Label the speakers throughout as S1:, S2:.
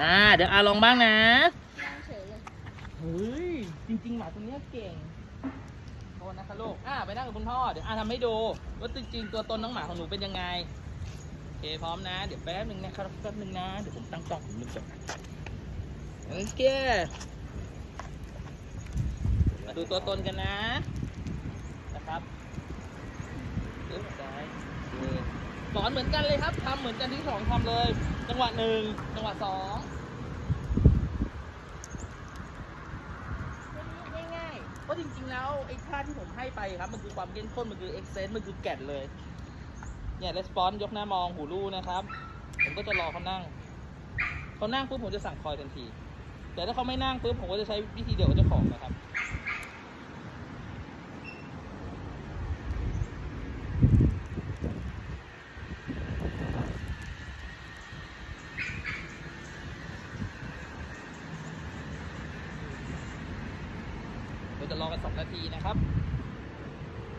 S1: อ่า เดี๋ยวอาลองบ้างนะ
S2: เฉยเลย
S1: เฮ้ยจริงๆหมาตัวเนี้ยเก่งโทษนะคะลูกอ่าไปนั่งกับคุณพ่อเดี๋ยวอาทำให้ดูว่าจริงๆตัวตนน้องหมาของหนูเป็นยังไงโอเคพร้อมนะ เดี๋ยวแป๊บหนึ่งนะครับแป๊บหนึ่งนะเดี๋ยวผมตั้งกล้องผมลืมจดโอเคมาดูตัวตนกันนะนะครับเดี๋ยวได้โอเคสอนเหมือนกันเลยครับทำเหมือนกันที่สองทำเลย จังหวะหนึ่งจังหวะสอง ง่ายๆ เพราะจริง ๆ แล้วไอ้ค่าที่ผมให้ไปครับ มันคือความเข้มข้น มันคือเอ็กเซนต์มันคือแก่นเลย เนี่ยレスปอนยกหน้ามองหูรูนะครับ ผมก็จะรอเขานั่ง เขานั่งปุ๊บผมจะสั่งคอยทันที แต่ถ้าเขาไม่นั่งปุ๊บผมก็จะใช้วิธีเดียวกับเจ้าของนะครับ เราจะรอกันสองนาทีนะครับ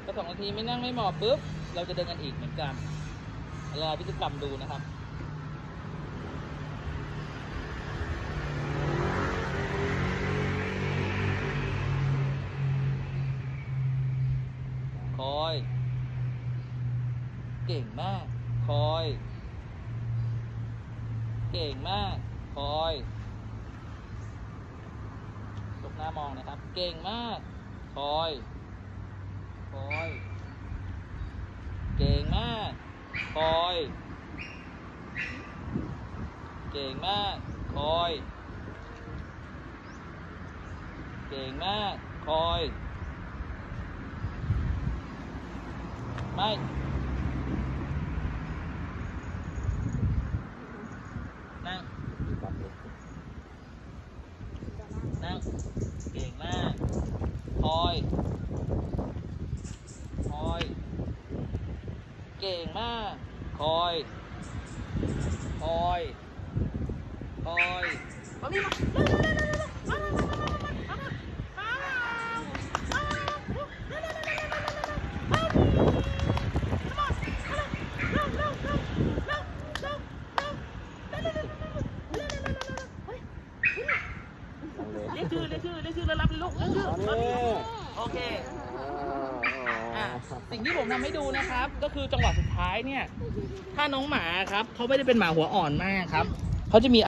S1: ถ้าสองนาทีไม่นั่งไม่หมอบปุ๊บ เราจะเดินกันอีกเหมือนกันรอพฤติกรรมดูนะครับคอย เก่งมาก คอย เก่งมาก คอยามองนะครับ เก่งมาก คอย คอย เก่งมาก คอย เก่งมาก คอย เก่งมาก คอย ไม่ นั่ง นั่ง เก่งมาก คอย คอย เก่งมาก คอย คอย คอยมานี่มาเรียกชื่อเรียกชื่อเรียกชื่อแล้วรับเลยลูกเรียกชื่อมานี่โอเค สิ่งที่ผมทำให้ดูนะครับ ก็คือจังหวะสุดท้ายเนี่ย ถ้าน้องหมาครับเขาไม่ได้เป็นหมาหัวอ่อนมากครับเขาจะมี